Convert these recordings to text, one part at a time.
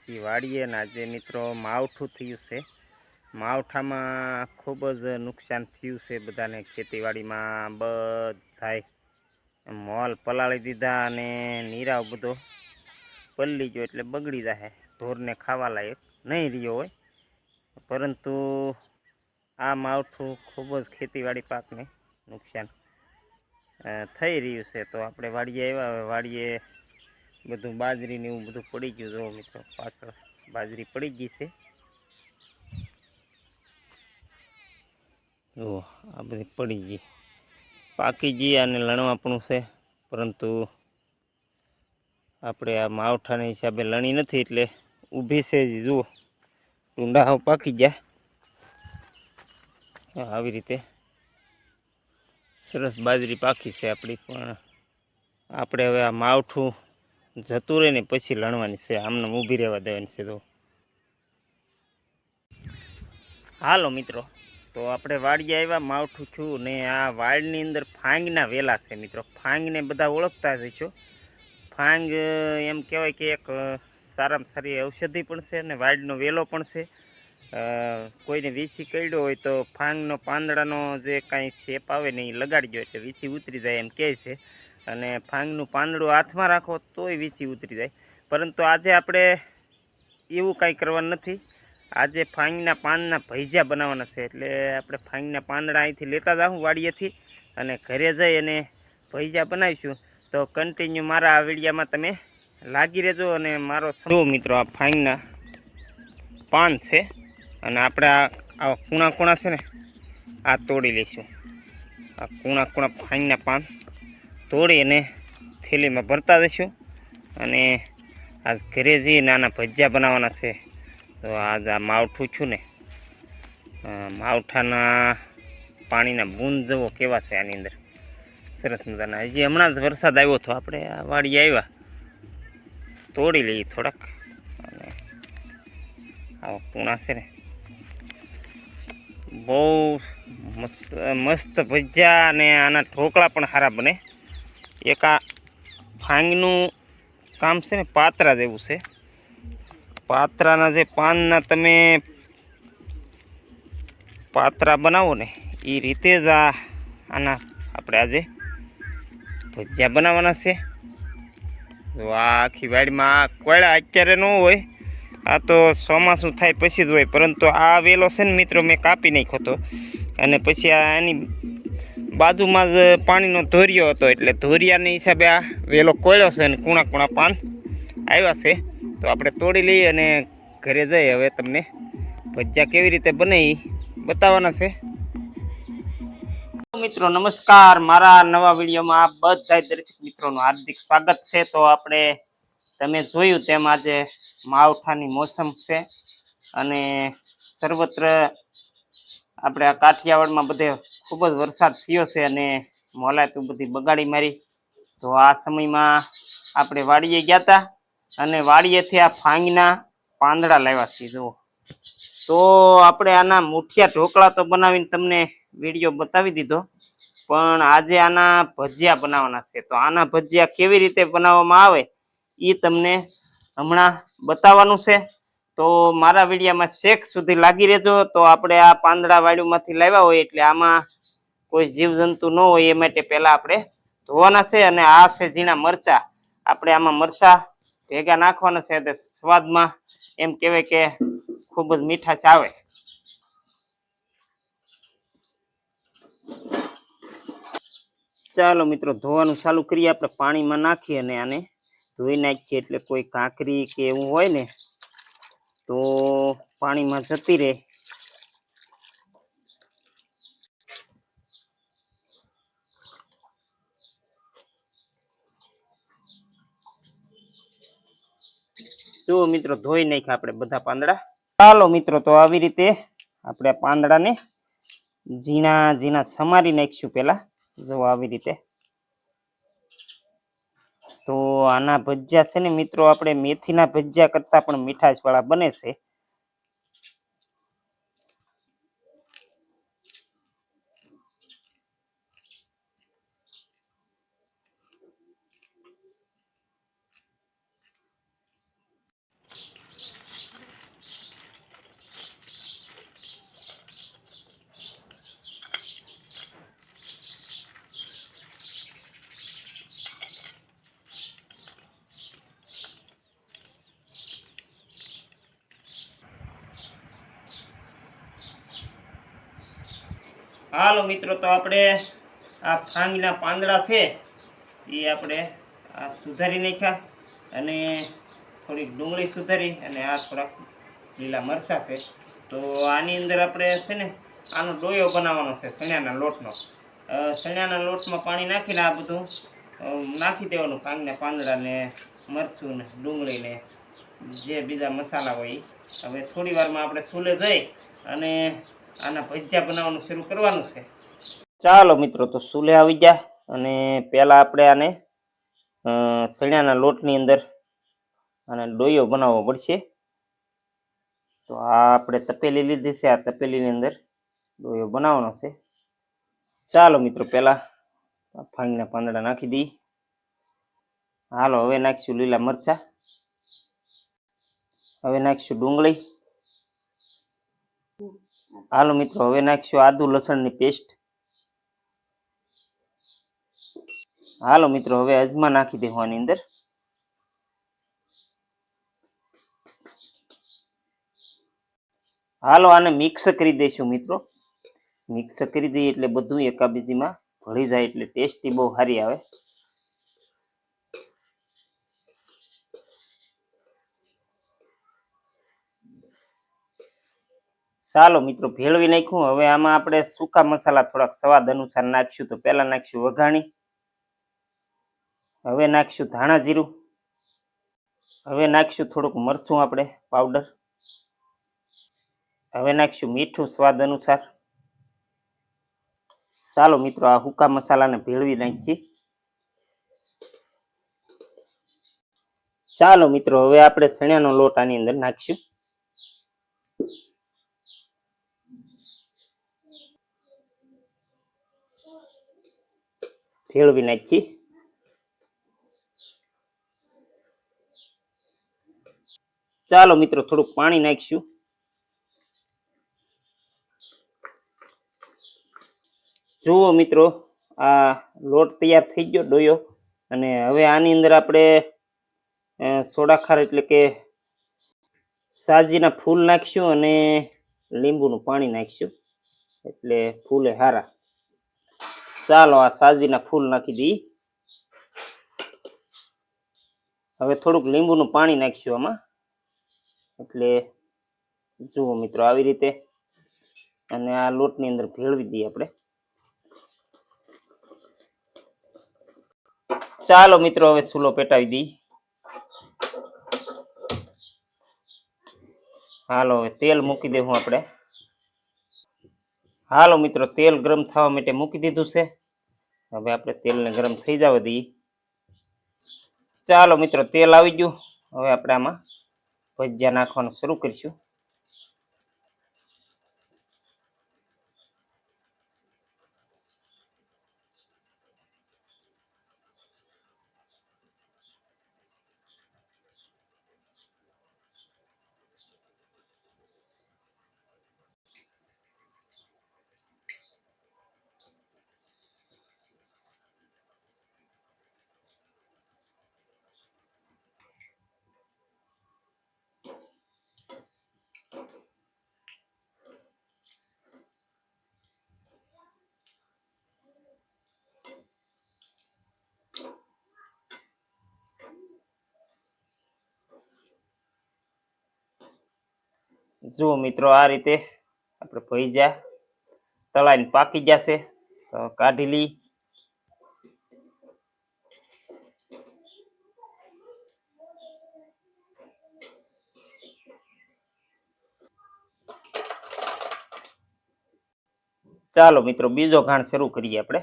છીએ વાડીએ આજે મિત્રો માવઠું થયું છે. માવઠામાં ખૂબ જ નુકસાન થયું છે બધાને ખેતીવાડીમાં બધાય. મોલ પલાળી દીધા અને નીરાવ બધો પલ્લી ગયો એટલે બગડી જાય ઢોરને ખાવા લાયક નહીં રહ્યો હોય. પરંતુ આ માવઠું ખૂબ જ ખેતીવાડી પાકને નુકસાન થઈ રહ્યું છે. તો આપણે વાડીએ આવ્યા વાડીએ બધું બાજરી ને એવું બધું પડી ગયું જો મિત્રો, પાછળ બાજરી પડી ગઈ છે. જુઓ આ બધી પડી ગઈ. પાકી ગઈ અને લણવાપણું છે, પરંતુ આપણે આ માવઠાના હિસાબે લણી નથી એટલે ઊભી છે જ. જુઓ ટૂંડા પાકી ગયા. આવી રીતે સરસ બાજરી પાકી છે આપણી, પણ આપણે હવે આ માવઠું જતું રહે ને પછી લણવાની છે. આમને ઊભી રહેવા દેવાની છે તો હાલો મિત્રો, તો આપણે વાડી આવ્યા, માવઠું છું ને આ વાડની અંદર ફાંગના વેલા છે મિત્રો. ફાંગને બધા ઓળખતા જ છો. ફાંગ એમ કહેવાય કે એક સારામાં સારી ઔષધિ પણ છે અને વાડનો વેલો પણ છે. કોઈને વીસી કરડ્યો હોય તો ફાંગનો પાંદડાનો જે કાંઈ શેપ આવે ને એ લગાડી દો એટલે વીસી ઉતરી જાય એમ કહે છે. અને ફાંગનું પાંદડું હાથમાં રાખો તોય વીસી ઉતરી જાય. પરંતુ આજે આપણે એવું કાંઈ કરવાનું નથી. આજે ફાંગના પાનના ભૈજા બનાવવાના છે. એટલે આપણે ફાંગના પાંદડા અહીંથી લેતા જાઉં વાડીએથી અને ઘરે જઈ અને ભૈજા બનાવીશું. તો કન્ટિન્યુ મારા આ વિડીયામાં તમે લાગી રહેજો અને મારો જો મિત્રો, આ ફાંગના પાન છે અને આપણે આ કૂણા કૂણા છે ને, આ તોડી લઈશું. આ કૂણા કૂણા ફાંગના પાન. તોડી અને થેલીમાં ભરતા જઈશું. અને આજ ઘરે જઈએ નાના ભજીયા બનાવવાના છે, તો આજ આ માવઠું છું ને. માવઠાના પાણીના બૂંદ જવો કેવા છે આની અંદર. સરસ મજાના. હજી હમણાં જ વરસાદ આવ્યો હતો, આપણે આ વાડી આવ્યા. તોડી લઈએ થોડાક. અને આવા પૂણા છે ને. બહુ મસ્ત મસ્ત ભજીયા અને આના ઢોકળા પણ સારા બને. એક આ ફાંગનું કામ છે ને, પાત્રા જેવું છે. પાત્રાના જે પાનના તમે પાત્રા બનાવો ને, એ રીતે જ આ આના આપણે આજે ભજીયા બનાવવાના છે. જો આખી વાડીમાં કોયડા અત્યારે ન હોય, આ તો ચોમાસું થાય પછી જ હોય, પરંતુ આ વેલો છે ને મિત્રો, મેં કાપી નાખ્યો હતો. અને પછી આ એની બાજુમાં જ પાણીનો ધોરિયો હતો એટલે ધોરિયાની હિસાબે આ વેલો કોયડો છે અને કૂણા કૂણા પાન આવ્યા છે. તો આપણે તોડી લઈએ અને ઘરે જઈ હવે તમને ભજીયા કેવી રીતે બને એ બતાવવાના છે. મિત્રો, નમસ્કાર. મારા નવા વિડીયોમાં બધા દર્શક મિત્રોનું હાર્દિક સ્વાગત છે. તો આપણે તમે જોયું તેમ આજે માવઠાની મોસમ છે અને સર્વત્ર આપણે આ કાઠિયાવાડમાં બધે ખૂબ જ વરસાદ થયો છે અને મોલાતું બધી બગાડી મારી. તો આ સમયમાં આપણે વાડીએ ગયા હતા અને વાડીએથી આ ફાંગના પાંદડા લાવ્યા સીધો તો આપણે આના મુઠિયા ઢોકળા તો બનાવીને તમને વીડિયો બતાવી દીધો, પણ આજે આના ભજીયા બનાવવાના છે. તો આના ભજીયા કેવી રીતે બનાવવામાં આવે એ તમને હમણાં બતાવવાનું છે. તો મારા વિડીયામાં શેક સુધી લાગી રહેજો. તો આપણે આ પાંદડા વાડીમાંથી લાવ્યા હોય એટલે આમાં કોઈ જીવજંતુ ન હોય એ માટે પહેલા આપણે ધોવાના છે અને આ છે ઝીણા મરચા. આપણે આમાં મરચા ભેગા નાખવાના છે તે સ્વાદમાં એમ કહેવાય કે ખૂબ જ મીઠાશ આવે. ચાલો મિત્રો, ધોવાનું ચાલુ કરીએ. આપણે પાણીમાં નાખી અને આને ધોઈ નાખીએ. એટલે કોઈ કાંકરી કે એવું હોય ને, તો પાણીમાં જતી રહે. જુઓ મિત્રો ધોઈ નાખ્યા આપણે બધા પાંદડા. ચાલો મિત્રો, તો આવી રીતે આપણે પાંદડાને ઝીણા ઝીણા સમારી નાખીશું પેલા જો આવી રીતે. તો આના ભજીયા છે ને મિત્રો, આપણે મેથીના ભજીયા કરતા પણ મીઠાશ વાળા બને છે. હાલો મિત્રો, તો આપણે આ ફાંગીના પાંદડા છે, એ આપણે આ સુધારી નાખ્યા અને થોડીક ડુંગળી સુધારી અને આ થોડાક લીલા મરચાં છે તો આની અંદર આપણે છે ને, આનો ડોયો બનાવવાનો છે ચણ્યાના લોટનો શણિયાના લોટમાં પાણી નાખીને આ બધું નાખી દેવાનું ફાંગના પાંદડાને મરચું ને ડુંગળી જે બીજા મસાલા હોય. હવે થોડી વારમાં આપણે ચૂલે જઈ અને આના ભજીયા બનાવવાનું શરૂ કરવાનું છે. ચાલો મિત્રો, તો સુલે આવી ગયા અને પહેલાં આપણે આને ચણાના લોટની અંદર આને ડોયો બનાવવો પડશે. તો આ આપણે તપેલી લીધી છે, આ તપેલીની અંદર ડોયો બનાવવાનો છે. ચાલો મિત્રો, પહેલાં ફાંગના પાંદડા નાખી દઈએ. હાલો, હવે નાખીશું લીલા મરચાં. હવે નાખીશું ડુંગળી. હાલો મિત્રો, હવે નાખીશું આદુ લસણની પેસ્ટ હાલો મિત્રો, હવે અજમા નાખી દેવાની અંદર. હાલો, આને મિક્સ કરી દઈશું મિત્રો. મિક્સ કરી દઈએ એટલે બધું એકાબીજીમાં ભળી જાય એટલે ટેસ્ટી બહુ સારી આવે. ચાલો મિત્રો, ભેળવી નાખ્યું. હવે આમાં આપણે સૂકા મસાલા થોડાક સ્વાદ અનુસાર નાખીશું. તો પહેલાં નાખીશું વઘાણી. હવે નાખીશું ધાણા જીરું. હવે નાખીશું થોડુંક મરચું આપણે, પાવડર. હવે નાખીશું મીઠું સ્વાદ અનુસાર. ચાલો મિત્રો, આ હુકા મસાલાને ભેળવી નાખીએ. ચાલો મિત્રો, હવે આપણે ચણાનો લોટ આની અંદર નાખીશું. ભેળવી નાખીએ ચાલો મિત્રો, થોડુંક પાણી નાખીશું. જુઓ મિત્રો, આ લોટ તૈયાર થઈ ગયો, ડોયો. અને હવે આની અંદર આપણે સોડાખાર એટલે કે સાજીના ફૂલ નાખીશું અને લીંબુનું પાણી નાખીશું. એટલે ફૂલે હારા. ચાલો આ સાજીના ફૂલ નાખી દઈએ હવે થોડુંક લીંબુનું પાણી નાખીશું આમાં. એટલે જુઓ મિત્રો આવી રીતે. અને આ લોટની અંદર ભેળવી દઈએ આપણે. ચાલો મિત્રો હવે ચૂલો પેટાવી દઈએ હાલો, હવે તેલ મૂકી દેવું આપણે. હાલો મિત્રો, તેલ ગરમ થવા માટે મૂકી દીધું છે. હવે આપણે તેલને ગરમ થઈ જવા દઈએ ચાલો મિત્રો, તેલ આવી ગયું. હવે આપણે આમાં ભજીયા નાખવાનું શરૂ કરીશું. જુઓ મિત્રો આ રીતે આપણે ભજીયા તળાઈને પાકી જશે તો કાઢી લઈ ચાલો મિત્રો બીજો ઘાણ શરૂ કરીએ આપણે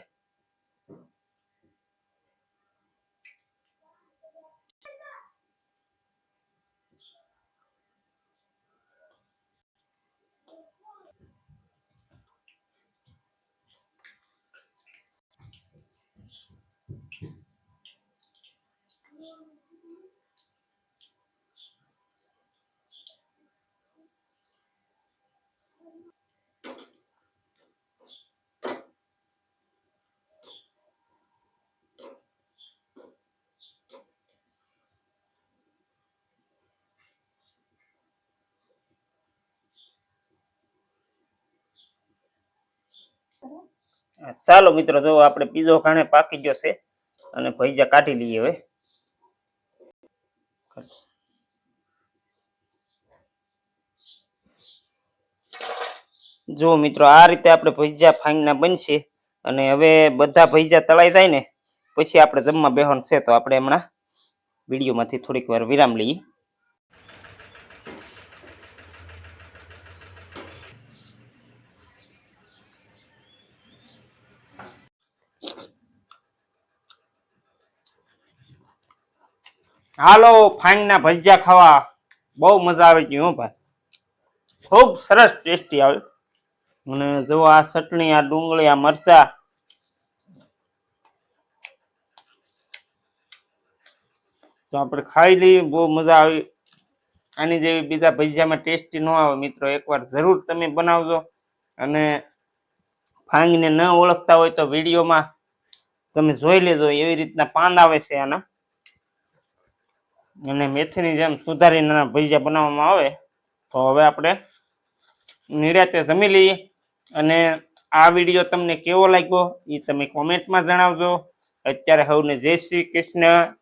ચાલો મિત્રો, જો આપણે પીઝો ખાણે પાકી ગયો છે, અને ભૈજા કાઢી લઈએ હવે. જો મિત્રો, આ રીતે આપણે ભૈજા ફાંગના બનશે, અને હવે બધા ભૈજા તળાઈ જાય ને, પછી આપણે જમવા બેહવાનું છે, તો આપણે હમણાં વિડીયોમાંથી થોડીક વાર વિરામ લઈએ. હાલો ફાંગના ભજીયા ખાવા. બહુ મજા આવે છે હો ભાઈ. ખૂબ સરસ ટેસ્ટી આવે. અને જો આ ચટણી, આ ડુંગળી, આ મરચા. તો આપણે ખાઈ લઈએ, બહુ મજા આવી. આની જેવી બીજા ભજીયામાં ટેસ્ટી ન આવે મિત્રો, એકવાર જરૂર તમે બનાવજો. અને ફાંગને ન ઓળખતા હોય તો વિડીયોમાં તમે જોઈ લેજો, એવી રીતના પાન આવે છે આના. અને મેથીની જેમ સુધારીને નાના ભજીયા બનાવવામાં આવે, તો હવે આપણે નિરાતે જમી લઈએ. અને આ વીડિયો તમને કેવો લાગ્યો એ તમે કોમેન્ટમાં જણાવજો. અત્યારે સૌને જય શ્રી કૃષ્ણ.